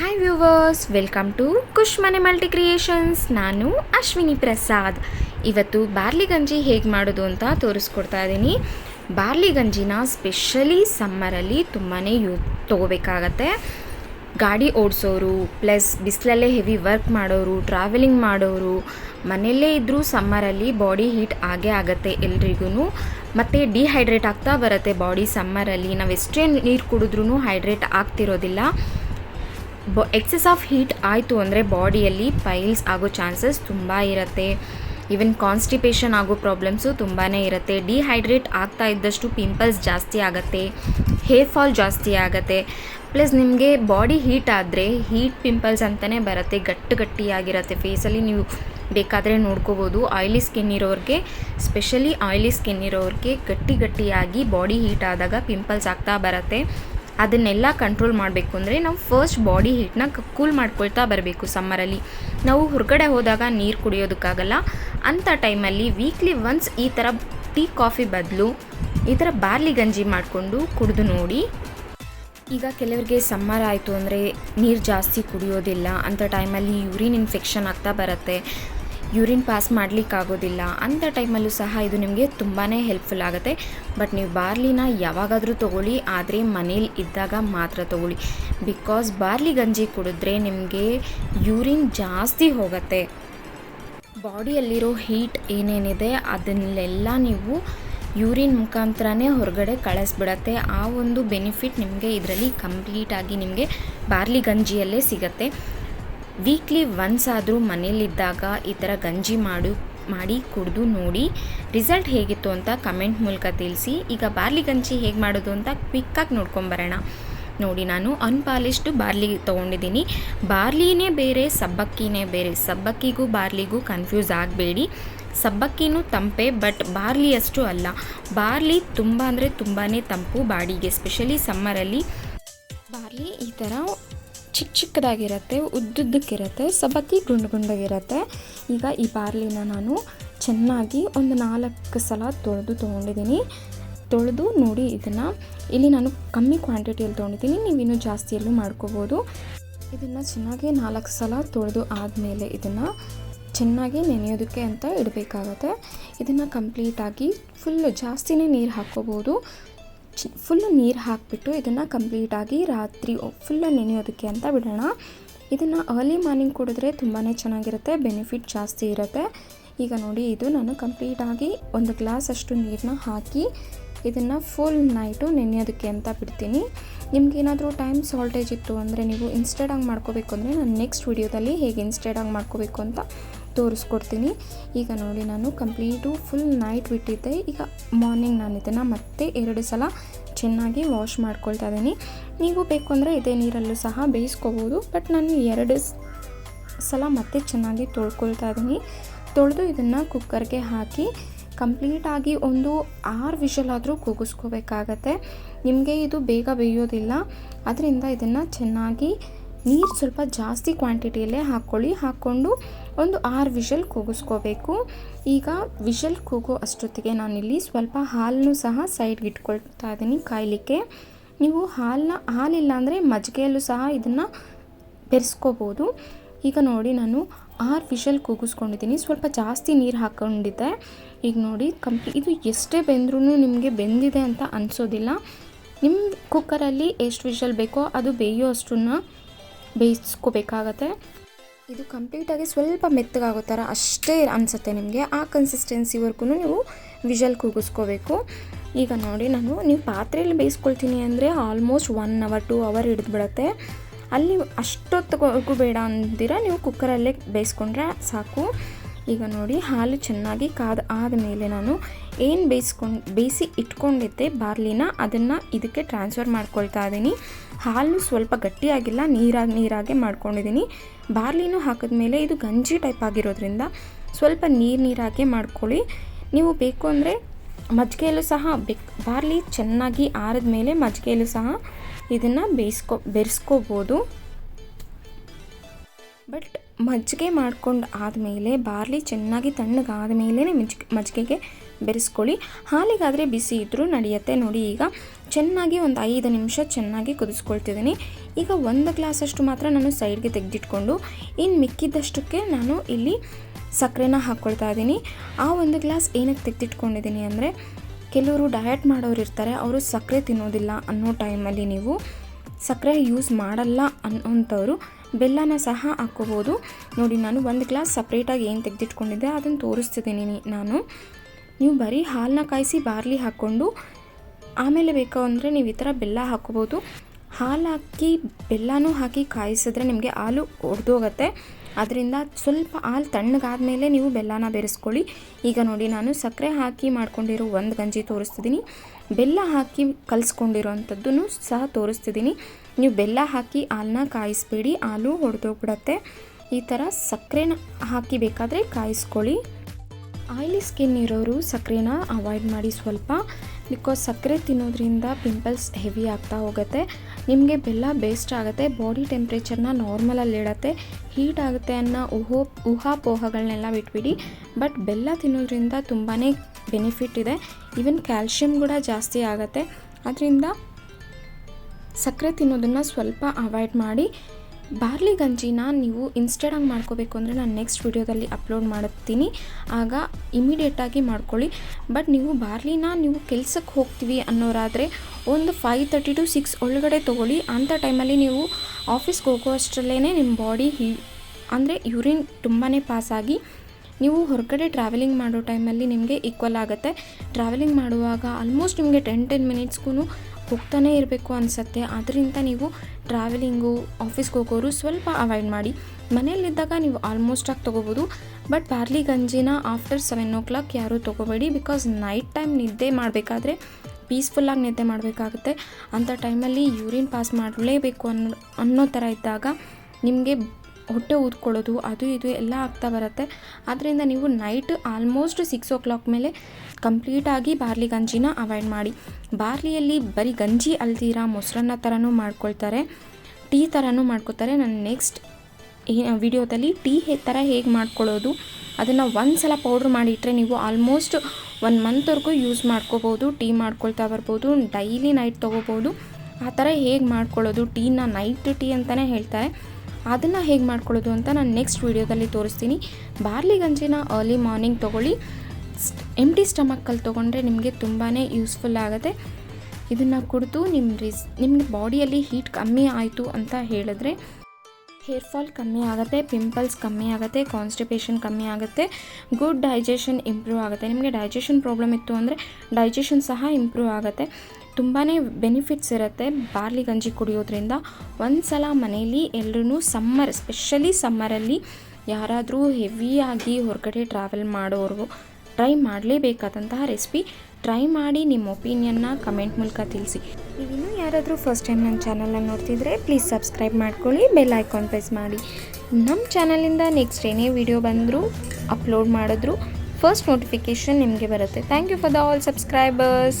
Hi viewers welcome to Khush ಮನೆ multi creations ನಾನು ಅಶ್ವಿನಿ ಪ್ರಸಾದ್. ಇವತ್ತು ಬಾರ್ಲಿ ಗಂಜಿ ಹೇಗೆ ಮಾಡೋದು ಅಂತ ತೋರಿಸ್ಕೊಡ್ತಾ ಇದ್ದೀನಿ ಬಾರ್ಲಿ ಗಂಜಿನ ಸ್ಪೆಷಲಿ ಸಮ್ಮರಲ್ಲಿ ತುಂಬಾ ಯೂ ತೊಗೋಬೇಕಾಗತ್ತೆ. ಗಾಡಿ ಓಡಿಸೋರು ಪ್ಲಸ್ ಬಿಸಿಲಲ್ಲೇ ಹೆವಿ ವರ್ಕ್ ಮಾಡೋರು ಟ್ರಾವೆಲಿಂಗ್ ಮಾಡೋರು, ಮನೆಯಲ್ಲೇ ಇದ್ದರೂ ಸಮ್ಮರಲ್ಲಿ ಬಾಡಿ ಹೀಟ್ ಆಗೇ ಆಗುತ್ತೆ ಎಲ್ರಿಗೂ ಮತ್ತು ಡಿಹೈಡ್ರೇಟ್ ಆಗ್ತಾ ಬರುತ್ತೆ ಬಾಡಿ ಸಮ್ಮರಲ್ಲಿ ನಾವು ಎಷ್ಟೇ ನೀರು ಕುಡಿದ್ರೂ ಹೈಡ್ರೇಟ್ ಆಗ್ತಿರೋದಿಲ್ಲ. ಬ ಎಕ್ಸೆಸ್ ಆಫ್ ಹೀಟ್ ಆಯಿತು ಅಂದರೆ ಬಾಡಿಯಲ್ಲಿ ಪೈಲ್ಸ್ ಆಗೋ ಚಾನ್ಸಸ್ ತುಂಬ ಇರುತ್ತೆ. ಈವನ್ ಕಾನ್ಸ್ಟಿಪೇಷನ್ ಆಗೋ ಪ್ರಾಬ್ಲಮ್ಸು ತುಂಬಾ ಇರುತ್ತೆ. ಡಿಹೈಡ್ರೇಟ್ ಆಗ್ತಾ ಇದ್ದಷ್ಟು ಪಿಂಪಲ್ಸ್ ಜಾಸ್ತಿ ಆಗುತ್ತೆ. ಹೇರ್ ಫಾಲ್ ಜಾಸ್ತಿ ಆಗುತ್ತೆ. ಪ್ಲಸ್ ನಿಮಗೆ ಬಾಡಿ ಹೀಟ್ ಆದರೆ ಹೀಟ್ ಪಿಂಪಲ್ಸ್ ಅಂತಲೇ ಬರುತ್ತೆ. ಗಟ್ಟಿ ಗಟ್ಟಿಯಾಗಿರುತ್ತೆ. ಫೇಸಲ್ಲಿ ನೀವು ಬೇಕಾದರೆ ನೋಡ್ಕೋಬೋದು. ಆಯಿಲಿ ಸ್ಕಿನ್ ಇರೋರಿಗೆ ಸ್ಪೆಷಲಿ ಆಯಿಲಿ ಸ್ಕಿನ್ ಇರೋರಿಗೆ ಗಟ್ಟಿ ಗಟ್ಟಿಯಾಗಿ ಬಾಡಿ ಹೀಟ್ ಆದಾಗ ಪಿಂಪಲ್ಸ್ ಆಗ್ತಾ ಬರುತ್ತೆ. ಅದನ್ನೆಲ್ಲ ಕಂಟ್ರೋಲ್ ಮಾಡಬೇಕು ಅಂದರೆ ನಾವು ಫಸ್ಟ್ ಬಾಡಿ ಹೀಟ್ನ ಕೂಲ್ ಮಾಡ್ಕೊಳ್ತಾ ಬರಬೇಕು ಸಮ್ಮರಲ್ಲಿ ನಾವು ಹೊರಗಡೆ ಹೋದಾಗ ನೀರು ಕುಡಿಯೋದಕ್ಕಾಗಲ್ಲ. ಅಂಥ ಟೈಮಲ್ಲಿ ವೀಕ್ಲಿ ಒನ್ಸ್ ಈ ಥರ ಟೀ ಕಾಫಿ ಬದಲು ಈ ಥರ ಬಾರ್ಲಿ ಗಂಜಿ ಮಾಡಿಕೊಂಡು ಕುಡಿದು ನೋಡಿ. ಈಗ ಕೆಲವರಿಗೆ ಸಮ್ಮರ್ ಆಯಿತು ಅಂದರೆ ನೀರು ಜಾಸ್ತಿ ಕುಡಿಯೋದಿಲ್ಲ ಅಂಥ ಟೈಮಲ್ಲಿ ಯೂರಿನ್ ಇನ್ಫೆಕ್ಷನ್ ಆಗ್ತಾ ಬರುತ್ತೆ. ಯೂರಿನ್ ಪಾಸ್ ಮಾಡಲಿಕ್ಕಾಗೋದಿಲ್ಲ. ಅಂಥ ಟೈಮಲ್ಲೂ ಸಹ ಇದು ನಿಮಗೆ ತುಂಬಾ ಹೆಲ್ಪ್ಫುಲ್ ಆಗುತ್ತೆ. ಬಟ್ ನೀವು ಬಾರ್ಲಿನ ಯಾವಾಗಾದರೂ ತೊಗೊಳ್ಳಿ, ಆದರೆ ಮನೇಲಿ ಇದ್ದಾಗ ಮಾತ್ರ ತೊಗೊಳ್ಳಿ. ಬಿಕಾಸ್ ಬಾರ್ಲಿ ಗಂಜಿ ಕುಡಿದ್ರೆ ನಿಮಗೆ ಯೂರಿನ್ ಜಾಸ್ತಿ ಹೋಗುತ್ತೆ. ಬಾಡಿಯಲ್ಲಿರೋ ಹೀಟ್ ಏನೇನಿದೆ ಅದನ್ನೆಲ್ಲ ನೀವು ಯೂರಿನ್ ಮುಖಾಂತರನೇ ಹೊರಗಡೆ ಕಳಿಸ್ಬಿಡತ್ತೆ. ಆ ಒಂದು ಬೆನಿಫಿಟ್ ನಿಮಗೆ ಇದರಲ್ಲಿ ಕಂಪ್ಲೀಟಾಗಿ ನಿಮಗೆ ಬಾರ್ಲಿ ಗಂಜಿಯಲ್ಲೇ ಸಿಗತ್ತೆ. ವೀಕ್ಲಿ ಒನ್ಸ್ ಆದರೂ ಮನೇಲಿದ್ದಾಗ ಈ ಥರ ಗಂಜಿ ಮಾಡು, ಮಾಡಿ ಕುಡಿದು ನೋಡಿ ರಿಸಲ್ಟ್ ಹೇಗಿತ್ತು ಅಂತ ಕಮೆಂಟ್ ಮೂಲಕ ತಿಳಿಸಿ. ಈಗ ಬಾರ್ಲಿ ಗಂಜಿ ಹೇಗೆ ಮಾಡೋದು ಅಂತ ಕ್ವಿಕ್ಕಾಗಿ ನೋಡ್ಕೊಂಬರೋಣ. ನೋಡಿ ನಾನು ಅನ್ಪಾಲಿಶ್ಡ್ ಬಾರ್ಲಿ ತೊಗೊಂಡಿದ್ದೀನಿ. ಬಾರ್ಲಿನೇ ಬೇರೆ, ಸಬ್ಬಕ್ಕಿನೇ ಬೇರೆ. ಸಬ್ಬಕ್ಕಿಗೂ ಬಾರ್ಲಿಗೂ ಕನ್ಫ್ಯೂಸ್ ಆಗಬೇಡಿ. ಸಬ್ಬಕ್ಕಿನೂ ತಂಪೆ ಬಟ್ ಬಾರ್ಲಿ ಅಷ್ಟು ಅಲ್ಲ. ಬಾರ್ಲಿ ತುಂಬ ಅಂದರೆ ತುಂಬಾ ತಂಪು ಬಾಡಿಗೆ ಸ್ಪೆಷಲಿ ಸಮ್ಮರಲ್ಲಿ ಬಾರ್ಲಿ ಈ ಥರ ಚಿಕ್ಕ ಚಿಕ್ಕದಾಗಿರುತ್ತೆ, ಉದ್ದುದ್ದಕ್ಕಿರುತ್ತೆ ಸಬತಿ ಗುಂಡು ಗುಂಡಾಗಿರುತ್ತೆ. ಈಗ ಈ ಬಾರ್ಲಿನ ನಾನು ಚೆನ್ನಾಗಿ ಒಂದು ನಾಲ್ಕು ಸಲ ತೊಳೆದು ತೊಗೊಂಡಿದ್ದೀನಿ. ತೊಳೆದು ನೋಡಿ ಇದನ್ನು. ಇಲ್ಲಿ ನಾನು ಕಮ್ಮಿ ಕ್ವಾಂಟಿಟಿಯಲ್ಲಿ ತೊಗೊಂಡಿದ್ದೀನಿ ನೀವು ಇನ್ನೂ ಜಾಸ್ತಿಯಲ್ಲೂ ಮಾಡ್ಕೋಬೋದು. ಇದನ್ನು ಚೆನ್ನಾಗಿ ನಾಲ್ಕು ಸಲ ತೊಳೆದು ಆದಮೇಲೆ ಇದನ್ನು ಚೆನ್ನಾಗಿ ನೆನೆಯೋದಕ್ಕೆ ಅಂತ ಇಡಬೇಕಾಗತ್ತೆ. ಇದನ್ನು ಕಂಪ್ಲೀಟಾಗಿ ಫುಲ್ಲು ಜಾಸ್ತಿನೇ ನೀರು ಹಾಕ್ಕೋಬೋದು. ಫುಲ್ಲು ನೀರು ಹಾಕಿಬಿಟ್ಟು ಇದನ್ನು ಕಂಪ್ಲೀಟಾಗಿ ರಾತ್ರಿ ಫುಲ್ಲು ನೆನೆಯೋದಕ್ಕೆ ಅಂತ ಬಿಡೋಣ. ಇದನ್ನು ಅರ್ಲಿ ಮಾರ್ನಿಂಗ್ ಕುಡಿದ್ರೆ ತುಂಬಾ ಚೆನ್ನಾಗಿರುತ್ತೆ ಬೆನಿಫಿಟ್ ಜಾಸ್ತಿ ಇರುತ್ತೆ. ಈಗ ನೋಡಿ, ಇದು ನಾನು ಕಂಪ್ಲೀಟಾಗಿ ಒಂದು ಗ್ಲಾಸ್ ಅಷ್ಟು ನೀರನ್ನ ಹಾಕಿ ಇದನ್ನು ಫುಲ್ ನೈಟು ನೆನೆಯೋದಕ್ಕೆ ಅಂತ ಬಿಡ್ತೀನಿ. ನಿಮ್ಗೇನಾದರೂ ಟೈಮ್ ಸಾಲ್ಟೇಜ್ ಇತ್ತು ಅಂದರೆ ನೀವು ಇನ್ಸ್ಟೆಡಾಗಿ ಮಾಡ್ಕೋಬೇಕು ಅಂದರೆ ನಾನು ನೆಕ್ಸ್ಟ್ ವೀಡಿಯೋದಲ್ಲಿ ಹೇಗೆ ಇನ್ಸ್ಟೆಡಾಗಿ ಮಾಡ್ಕೋಬೇಕು ಅಂತ ತೋರಿಸ್ಕೊಡ್ತೀನಿ. ಈಗ ನೋಡಿ ನಾನು ಕಂಪ್ಲೀಟು ಫುಲ್ ನೈಟ್ ಬಿಟ್ಟಿದ್ದೆ. ಈಗ ಮಾರ್ನಿಂಗ್ ನಾನು ಇದನ್ನು ಮತ್ತೆ ಎರಡು ಸಲ ಚೆನ್ನಾಗಿ ವಾಶ್ ಮಾಡ್ಕೊಳ್ತಾ ಇದ್ದೀನಿ. ನೀವು ಬೇಕು ಅಂದರೆ ಇದೇ ನೀರಲ್ಲೂ ಸಹ ಬೇಯಿಸ್ಕೋಬೋದು. ಬಟ್ ನಾನು ಎರಡು ಸಲ ಮತ್ತೆ ಚೆನ್ನಾಗಿ ತೊಳ್ಕೊಳ್ತಾ ಇದ್ದೀನಿ. ತೊಳೆದು ಇದನ್ನು ಕುಕ್ಕರ್ಗೆ ಹಾಕಿ ಕಂಪ್ಲೀಟಾಗಿ ಒಂದು ಆರು ವಿಷಲ್ ಆದರೂ ಕೂಗಿಸ್ಕೋಬೇಕಾಗತ್ತೆ. ನಿಮಗೆ ಇದು ಬೇಗ ಬೇಯೋದಿಲ್ಲ. ಅದರಿಂದ ಇದನ್ನು ಚೆನ್ನಾಗಿ ನೀರು ಸ್ವಲ್ಪ ಜಾಸ್ತಿ ಕ್ವಾಂಟಿಟಿಯಲ್ಲೇ ಹಾಕ್ಕೊಳ್ಳಿ ಹಾಕ್ಕೊಂಡು ಒಂದು ಆರು ವಿಷಲ್ ಕೂಗಿಸ್ಕೋಬೇಕು. ಈಗ ವಿಷಲ್ ಕೂಗೋ ಅಷ್ಟೊತ್ತಿಗೆ ನಾನಿಲ್ಲಿ ಸ್ವಲ್ಪ ಹಾಲನ್ನು ಸಹ ಸೈಡ್ಗೆ ಇಟ್ಕೊಳ್ತಾ ಇದ್ದೀನಿ ಕಾಯಲಿಕ್ಕೆ. ನೀವು ಹಾಲನ್ನ ಹಾಲಿಲ್ಲ ಅಂದರೆ ಮಜ್ಜಿಗೆಯಲ್ಲೂ ಸಹ ಇದನ್ನು ಬೆರೆಸ್ಕೋಬೋದು. ಈಗ ನೋಡಿ ನಾನು ಆರು ವಿಷಲ್ ಕೂಗಿಸ್ಕೊಂಡಿದ್ದೀನಿ. ಸ್ವಲ್ಪ ಜಾಸ್ತಿ ನೀರು ಹಾಕ್ಕೊಂಡಿದ್ದೆ ಈಗ ನೋಡಿ ಕಂಪ್ಲೀ ಇದು ಎಷ್ಟೇ ಬೆಂದ್ರೂ ನಿಮಗೆ ಬೆಂದಿದೆ ಅಂತ ಅನಿಸೋದಿಲ್ಲ. ನಿಮ್ಮ ಕುಕ್ಕರಲ್ಲಿ ಎಷ್ಟು ವಿಷಲ್ ಬೇಕೋ ಅದು ಬೇಯೋ ಅಷ್ಟನ್ನ ಬೇಯಿಸ್ಕೋಬೇಕಾಗತ್ತೆ. ಇದು ಕಂಪ್ಲೀಟಾಗಿ ಸ್ವಲ್ಪ ಮೆತ್ತಗಾಗೋ ಥರ ಅಷ್ಟೇ ಅನಿಸುತ್ತೆ ನಿಮಗೆ. ಆ ಕನ್ಸಿಸ್ಟೆನ್ಸಿವರೆಗೂ ನೀವು ವಿಷಲ್ ಕೂಗಿಸ್ಕೋಬೇಕು. ಈಗ ನೋಡಿ ನಾನು, ನೀವು ಪಾತ್ರೆಯಲ್ಲಿ ಬೇಯಿಸ್ಕೊಳ್ತೀನಿ ಅಂದರೆ almost one hour two hour ಹಿಡಿದ್ಬಿಡತ್ತೆ ಅಲ್ಲಿ ಅಷ್ಟೊತ್ತಿಗೂ ಬೇಡ ಅಂದಿರ ನೀವು ಕುಕ್ಕರಲ್ಲೇ ಬೇಯಿಸ್ಕೊಂಡ್ರೆ ಸಾಕು. ಈಗ ನೋಡಿ, ಹಾಲು ಚೆನ್ನಾಗಿ ಕಾದ ಆದಮೇಲೆ ನಾನು ಏನು ಬೇಯಿಸ್ಕೊಂಡು, ಬೇಯಿಸಿ ಇಟ್ಕೊಂಡಿದ್ದೆ ಬಾರ್ಲಿನ, ಅದನ್ನು ಇದಕ್ಕೆ ಟ್ರಾನ್ಸ್ಫರ್ ಮಾಡ್ಕೊಳ್ತಾ ಇದ್ದೀನಿ. ಹಾಲು ಸ್ವಲ್ಪ ಗಟ್ಟಿಯಾಗಿಲ್ಲ ನೀರಾಗಿ ನೀರಾಗೆ ಮಾಡ್ಕೊಂಡಿದ್ದೀನಿ ಬಾರ್ಲಿನೂ ಹಾಕಿದ್ಮೇಲೆ ಇದು ಗಂಜಿ ಟೈಪ್ ಆಗಿರೋದ್ರಿಂದ ಸ್ವಲ್ಪ ನೀರು ನೀರಾಗೆ ಮಾಡ್ಕೊಳ್ಳಿ. ನೀವು ಬೇಕು ಅಂದರೆ ಮಜ್ಜಿಗೆಯಲ್ಲೂ ಸಹ ಬೆಕ್, ಬಾರ್ಲಿ ಚೆನ್ನಾಗಿ ಆರಿದ ಮೇಲೆ ಮಜ್ಜಿಗೆಯಲ್ಲೂ ಸಹ ಇದನ್ನು ಬೇಯಿಸ್ಕೊ, ಬೆರೆಸ್ಕೋಬೋದು. ಬಟ್ ಮಜ್ಜಿಗೆ ಮಾಡ್ಕೊಂಡು ಆದಮೇಲೆ, ಬಾರ್ಲಿ ಚೆನ್ನಾಗಿ ತಣ್ಣಗಾದ ಮೇಲೆ ಮಜ್ಜಿಗೆ, ಮಜ್ಜಿಗೆಗೆ ಬೆರೆಸ್ಕೊಳ್ಳಿ. ಹಾಲಿಗಾದರೆ ಬಿಸಿ ಇದ್ದರೂ ನಡೆಯುತ್ತೆ. ನೋಡಿ ಈಗ ಚೆನ್ನಾಗಿ ಒಂದು ಐದು ನಿಮಿಷ ಚೆನ್ನಾಗಿ ಕುದಿಸ್ಕೊಳ್ತಿದ್ದೀನಿ. ಈಗ ಒಂದು ಗ್ಲಾಸಷ್ಟು ಮಾತ್ರ ನಾನು ಸೈಡ್ಗೆ ತೆಗೆದಿಟ್ಕೊಂಡು, ಇನ್ನು ಮಿಕ್ಕಿದ್ದಷ್ಟಕ್ಕೆ ನಾನು ಇಲ್ಲಿ ಸಕ್ಕರೆನ ಹಾಕ್ಕೊಳ್ತಾ ಇದ್ದೀನಿ. ಆ ಒಂದು ಗ್ಲಾಸ್ ಏನಕ್ಕೆ ತೆಗೆದಿಟ್ಕೊಂಡಿದ್ದೀನಿ ಅಂದರೆ, ಕೆಲವರು ಡಯಟ್ ಮಾಡೋರು ಇರ್ತಾರೆ, ಅವರು ಸಕ್ಕರೆ ತಿನ್ನೋದಿಲ್ಲ ಅನ್ನೋ ಟೈಮಲ್ಲಿ ನೀವು ಸಕ್ಕರೆ ಯೂಸ್ ಮಾಡಲ್ಲ ಅನ್ನೋಂಥವ್ರು ಬೆಲ್ಲನ ಸಹ ಹಾಕ್ಕೋಬೋದು. ನೋಡಿ, ನಾನು ಒಂದು ಗ್ಲಾಸ್ ಸಪ್ರೇಟಾಗಿ ಏನು ತೆಗೆದಿಟ್ಕೊಂಡಿದ್ದೆ, ಅದನ್ನು ತೋರಿಸ್ತಿದ್ದೀನಿ ನಾನು. ನೀವು ಬರೀ ಹಾಲನ್ನ ಕಾಯಿಸಿ ಬಾರ್ಲಿ ಹಾಕ್ಕೊಂಡು ಆಮೇಲೆ ಬೇಕು ಅಂದರೆ ನೀವು ಈ ಥರ ಬೆಲ್ಲ ಹಾಕ್ಕೋಬೋದು ಹಾಲು ಹಾಕಿ ಬೆಲ್ಲನೂ ಹಾಕಿ ಕಾಯಿಸಿದ್ರೆ ನಿಮಗೆ ಹಾಲು ಒಡೆದೋಗತ್ತೆ. ಅದರಿಂದ ಸ್ವಲ್ಪ ಹಾಲು ತಣ್ಣಗಾದ್ಮೇಲೆ ನೀವು ಬೆಲ್ಲನ ಬೆರೆಸ್ಕೊಳ್ಳಿ. ಈಗ ನೋಡಿ ನಾನು ಸಕ್ಕರೆ ಹಾಕಿ ಮಾಡ್ಕೊಂಡಿರೋ ಒಂದು ಗಂಜಿ ತೋರಿಸ್ತಿದ್ದೀನಿ ಬೆಲ್ಲ ಹಾಕಿ ಕಲಿಸ್ಕೊಂಡಿರೋವಂಥದ್ದನ್ನು ಸಹ ತೋರಿಸ್ತಿದ್ದೀನಿ ನೀವು ಬೆಲ್ಲ ಹಾಕಿ ಹಾಲನ್ನ ಕಾಯಿಸ್ಬೇಡಿ, ಹಾಲು ಹೊಡೆದೋಗ್ಬಿಡತ್ತೆ ಈ ಥರ ಸಕ್ಕರೆನ ಹಾಕಿ ಬೇಕಾದರೆ ಕಾಯಿಸ್ಕೊಳ್ಳಿ. ಆಯಿಲಿ ಸ್ಕಿನ್ ಇರೋರು ಸಕ್ಕರೆನ ಅವಾಯ್ಡ್ ಮಾಡಿ ಸ್ವಲ್ಪ, ಬಿಕಾಸ್ ಸಕ್ಕರೆ ತಿನ್ನೋದ್ರಿಂದ ಪಿಂಪಲ್ಸ್ ಹೆವಿ ಆಗ್ತಾ ಹೋಗುತ್ತೆ. ನಿಮಗೆ ಬೆಲ್ಲ ಬೇಸ್ಟ್ ಆಗುತ್ತೆ, ಬಾಡಿ ಟೆಂಪ್ರೇಚರ್ನ ನಾರ್ಮಲಲ್ಲಿ ಇಡತ್ತೆ, ಹೀಟ್ ಆಗುತ್ತೆ ಅನ್ನೋ ಊಹೋ ಊಹಾಪೋಹಗಳನ್ನೆಲ್ಲ ಬಿಟ್ಬಿಡಿ. ಬಟ್ ಬೆಲ್ಲ ತಿನ್ನೋದ್ರಿಂದ ತುಂಬಾ ಬೆನಿಫಿಟ್ ಇದೆ. ಈವನ್ ಕ್ಯಾಲ್ಶಿಯಂ ಕೂಡ ಜಾಸ್ತಿ ಆಗುತ್ತೆ. ಅದರಿಂದ ಸಕ್ಕರೆ ತಿನ್ನೋದನ್ನು ಸ್ವಲ್ಪ ಅವಾಯ್ಡ್ ಮಾಡಿ ಬಾರ್ಲಿ ಗಂಜಿನ ನೀವು ಇನ್ಸ್ಟೆಡಾಗಿ ಮಾಡ್ಕೋಬೇಕು ಅಂದರೆ ನಾನು ನೆಕ್ಸ್ಟ್ ವಿಡಿಯೋದಲ್ಲಿ ಅಪ್ಲೋಡ್ ಮಾಡುತ್ತೀನಿ. ಆಗ ಇಮಿಡಿಯೇಟಾಗಿ ಮಾಡ್ಕೊಳ್ಳಿ. ಬಟ್ ನೀವು ಬಾರ್ಲಿನ ನೀವು ಕೆಲ್ಸಕ್ಕೆ ಹೋಗ್ತೀವಿ ಅನ್ನೋರಾದರೆ ಒಂದು ಫೈವ್ ತರ್ಟಿ ಟು ಸಿಕ್ಸ್ ಒಳಗಡೆ ತೊಗೊಳ್ಳಿ. ಅಂಥ ಟೈಮಲ್ಲಿ ನೀವು ಆಫೀಸ್ಗೆ ಹೋಗೋ ಅಷ್ಟರಲ್ಲೇ ನಿಮ್ಮ ಬಾಡಿ ಹೀ, ಅಂದರೆ ಯೂರಿನ್ ತುಂಬಾ ಪಾಸಾಗಿ ನೀವು ಹೊರಗಡೆ ಟ್ರಾವೆಲಿಂಗ್ ಮಾಡೋ ಟೈಮಲ್ಲಿ ನಿಮಗೆ ಈಕ್ವಲ್ ಆಗುತ್ತೆ. ಟ್ರಾವೆಲಿಂಗ್ ಮಾಡುವಾಗ ಆಲ್ಮೋಸ್ಟ್ ನಿಮಗೆ ಟೆನ್ ಟೆನ್ ಮಿನಿಟ್ಸ್ಗೂ ಹೋಗ್ತಾನೇ ಇರಬೇಕು ಅನಿಸುತ್ತೆ. ಅದರಿಂದ ನೀವು ಟ್ರಾವೆಲಿಂಗು ಆಫೀಸ್ಗೆ ಹೋಗೋರು ಸ್ವಲ್ಪ ಅವಾಯ್ಡ್ ಮಾಡಿ. ಮನೆಯಲ್ಲಿದ್ದಾಗ ನೀವು ಆಲ್ಮೋಸ್ಟಾಗಿ ತೊಗೋಬೋದು. ಬಟ್ ಬಾರ್ಲಿ ಗಂಜಿನ ಆಫ್ಟರ್ ಸೆವೆನ್ ಓ ಕ್ಲಾಕ್ ಯಾರೂ ತೊಗೋಬೇಡಿ ಬಿಕಾಸ್ ನೈಟ್ ಟೈಮ್ ನಿದ್ದೆ ಮಾಡಬೇಕಾದ್ರೆ ಪೀಸ್ಫುಲ್ಲಾಗಿ ನಿದ್ದೆ ಮಾಡಬೇಕಾಗುತ್ತೆ. ಅಂಥ ಟೈಮಲ್ಲಿ ಯೂರಿನ್ ಪಾಸ್ ಮಾಡಲೇಬೇಕು ಅನ್ನೋ ಅನ್ನೋ ಥರ ಇದ್ದಾಗ ನಿಮಗೆ ಹೊಟ್ಟೆ ಊದ್ಕೊಳ್ಳೋದು, ಅದು ಇದು ಎಲ್ಲ ಆಗ್ತಾ ಬರುತ್ತೆ. ಆದ್ದರಿಂದ ನೀವು night almost six o'clock ಮೇಲೆ ಕಂಪ್ಲೀಟಾಗಿ ಬಾರ್ಲಿ ಗಂಜಿನ ಅವಾಯ್ಡ್ ಮಾಡಿ. ಬಾರ್ಲಿಯಲ್ಲಿ ಬರೀ ಗಂಜಿ ಅಲ್ದಿರ ಮೊಸರನ್ನ ಥರನೂ ಮಾಡ್ಕೊಳ್ತಾರೆ, ಟೀ ಥರನೂ ಮಾಡ್ಕೊತಾರೆ ನಾನು ನೆಕ್ಸ್ಟ್ ವಿಡಿಯೋದಲ್ಲಿ ಟೀ ಹೇ ಥರ ಹೇಗೆ ಮಾಡ್ಕೊಳ್ಳೋದು, ಅದನ್ನು ಒಂದು ಸಲ ಪೌಡ್ರ್ ಮಾಡಿಟ್ರೆ ನೀವು ಆಲ್ಮೋಸ್ಟ್ ಒನ್ ಮಂತ್ವರೆಗೂ ಯೂಸ್ ಮಾಡ್ಕೋಬೋದು, ಟೀ ಮಾಡ್ಕೊಳ್ತಾ ಬರ್ಬೋದು ಡೈಲಿ ನೈಟ್ ತೊಗೋಬೋದು. ಆ ಥರ ಹೇಗೆ ಮಾಡ್ಕೊಳ್ಳೋದು, ಟೀನ ನೈಟ್ ಟೀ ಅಂತಲೇ ಹೇಳ್ತಾರೆ. ಅದನ್ನು ಹೇಗೆ ಮಾಡ್ಕೊಳ್ಳೋದು ಅಂತ ನಾನು ನೆಕ್ಸ್ಟ್ ವೀಡಿಯೋದಲ್ಲಿ ತೋರಿಸ್ತೀನಿ. ಬಾರ್ಲಿ ಗಂಜಿನ ಅರ್ಲಿ ಮಾರ್ನಿಂಗ್ ತೊಗೊಳ್ಳಿ. ಎಂಟಿ ಸ್ಟಮಕ್ಕಲ್ಲಿ ತೊಗೊಂಡ್ರೆ ನಿಮಗೆ ತುಂಬಾ ಯೂಸ್ಫುಲ್ ಆಗುತ್ತೆ. ಇದನ್ನು ಕುಡಿದು ನಿಮ್ಮ ರಿಸ್ ನಿಮಗೆ ಬಾಡಿಯಲ್ಲಿ ಹೀಟ್ ಕಮ್ಮಿ ಆಯಿತು ಅಂತ ಹೇಳಿದ್ರೆ ಹೇರ್ ಫಾಲ್ ಕಮ್ಮಿ ಆಗುತ್ತೆ ಪಿಂಪಲ್ಸ್ ಕಮ್ಮಿ ಆಗುತ್ತೆ ಕಾನ್ಸ್ಟಿಪೇಷನ್ ಕಮ್ಮಿ ಆಗುತ್ತೆ ಗುಡ್ ಡೈಜೆಷನ್ ಇಂಪ್ರೂವ್ ಆಗುತ್ತೆ. ನಿಮಗೆ ಡೈಜೆಷನ್ ಪ್ರಾಬ್ಲಮ್ ಇತ್ತು ಅಂದರೆ ಡೈಜೆಷನ್ ಸಹ ಇಂಪ್ರೂವ್ ಆಗುತ್ತೆ. ತುಂಬಾ ಬೆನಿಫಿಟ್ಸ್ ಇರುತ್ತೆ ಬಾರ್ಲಿ ಗಂಜಿ ಕುಡಿಯೋದ್ರಿಂದ. ಒಂದು ಸಲ ಮನೇಲಿ ಎಲ್ಲರೂ ಸಮ್ಮರ್ ಸ್ಪೆಷಲಿ ಸಮ್ಮರಲ್ಲಿ ಯಾರಾದರೂ ಹೆವಿಯಾಗಿ ಹೊರಗಡೆ ಟ್ರಾವೆಲ್ ಮಾಡೋರು ಟ್ರೈ ಮಾಡಲೇಬೇಕಾದಂತಹ ರೆಸಿಪಿ ಟ್ರೈ ಮಾಡಿ ನಿಮ್ಮ ಒಪಿನಿಯನ್ನ ಕಮೆಂಟ್ ಮೂಲಕ ತಿಳಿಸಿ. ನೀವಿನ್ನೂ ಯಾರಾದರೂ ಫಸ್ಟ್ ಟೈಮ್ ನನ್ನ ಚಾನಲನ್ನು ನೋಡ್ತಿದ್ರೆ ಪ್ಲೀಸ್ ಸಬ್ಸ್ಕ್ರೈಬ್ ಮಾಡ್ಕೊಳ್ಳಿ ಬೆಲ್ ಐಕಾನ್ ಪ್ರೆಸ್ ಮಾಡಿ. ನಮ್ಮ ಚಾನಲಿಂದ ನೆಕ್ಸ್ಟ್ ಏನೇ ವಿಡಿಯೋ ಬಂದರೂ ಅಪ್ಲೋಡ್ ಮಾಡಿದ್ರು ಫಸ್ಟ್ ನೋಟಿಫಿಕೇಷನ್ ನಿಮಗೆ ಬರುತ್ತೆ. Thank you for the all subscribers